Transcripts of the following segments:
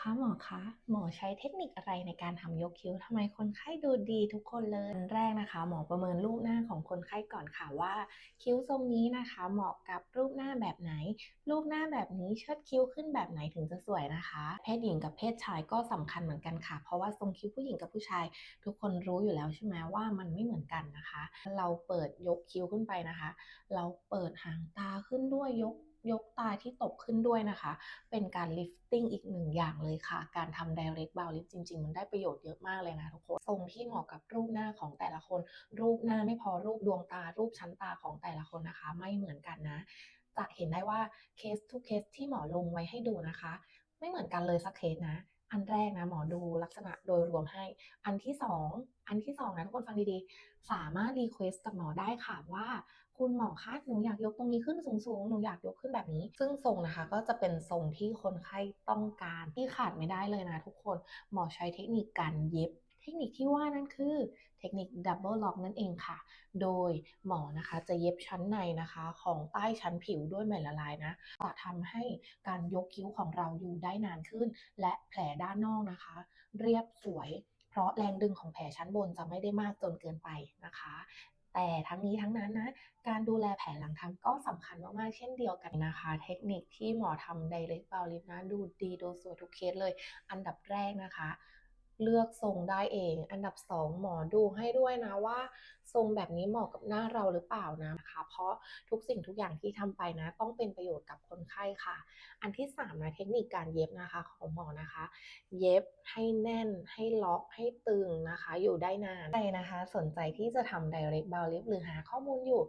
คะหมอคะหมอใช้เทคนิคอะไรในการทำยกคิ้วทำไมคนไข้ดูดีทุกคนเลยอันแรกนะคะ หมอประเมินรูปหน้าของคนไข้ก่อนค่ะว่า คิ้วทรงนี้นะคะ เหมาะกับรูปหน้าแบบไหน รูปหน้าแบบนี้เชิดคิ้วขึ้นแบบไหนถึงจะสวยนะคะ เพศหญิงกับเพศชายก็สำคัญเหมือนกันค่ะ เพราะว่าทรงคิ้วผู้หญิงกับผู้ชาย ทุกคนรู้อยู่แล้วใช่ไหมว่ามันไม่เหมือนกันนะคะ เราเปิดยกคิ้วขึ้นไปนะคะ เราเปิดหางตาขึ้นด้วยยก ยกตาที่ตกขึ้นด้วยนะคะ เป็นการ lifting อีกหนึ่งอย่างเลยค่ะ การทำ direct brow lift จริง ๆ มันได้ประโยชน์เยอะมากเลยนะทุกคน ทรงที่เหมาะกับรูปหน้าของแต่ละคน รูปหน้าไม่พอรูปดวงตา รูปชั้นตาของแต่ละคนนะคะ ไม่เหมือนกันนะ จะเห็นได้ว่าเคสทุกเคสที่หมอลงไว้ให้ดูนะคะ ไม่เหมือนกันเลยสักเคสนะ อันแรกนะหมอดูลักษณะโดยรวมให้ อันที่สองอันที่สองนะทุกคนฟังดีๆ สามารถรีเควสกับหมอได้ค่ะว่าคุณหมอคะหนูอยากยกตรงนี้ขึ้นสูงๆ หนูอยากยกขึ้นแบบนี้ ซึ่งทรงนะคะ ก็จะเป็นทรงที่คนไข้ต้องการที่ขาดไม่ได้เลยนะทุกคน หมอใช้เทคนิคการเย็บ เทคนิคที่ว่านั่นคือเทคนิคดับเบิลล็อกนั่นเองค่ะ โดยหมอนะคะจะเย็บชั้นในนะคะของใต้ชั้นผิวด้วยไหมละลายนะจะทำให้การยกคิ้วของเราอยู่ได้นานขึ้น และแผลด้านนอกนะคะ เรียบสวย เพราะแรงดึงของแผลชั้นบนจะไม่ได้มากจนเกินไปนะคะแต่ทั้งนี้ทั้งนั้นนะ การดูแลแผลหลังทำก็สำคัญมากๆ เช่นเดียวกันนะคะ เทคนิคที่หมอทำ direct brow lift นะ ดูดีดูสวยทุกเคสเลย อันดับแรกนะคะ เลือกทรงได้เอง อันดับ 2 หมอดูให้ด้วยนะว่า ทรงแบบนี้เหมาะกับหน้าเราหรือเปล่านะคะ เพราะทุกสิ่งทุกอย่างที่ทำไปนะ ต้องเป็นประโยชน์กับคนไข้ค่ะ อันที่3นะเทคนิคการเย็บนะคะของหมอนะคะ เย็บให้แน่นให้ล็อกให้ตึงนะคะ อยู่ได้นานใครนะคะ สนใจที่จะทำ direct brow lift หรือหาข้อมูลอยู่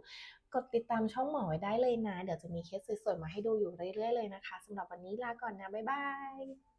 กดติดตามช่องหมอไว้ได้เลยนะ เดี๋ยวจะมีเคสสวยๆมาให้ดูอยู่เรื่อยๆเลยนะคะสำหรับวันนี้ลาก่อนนะบ๊ายบาย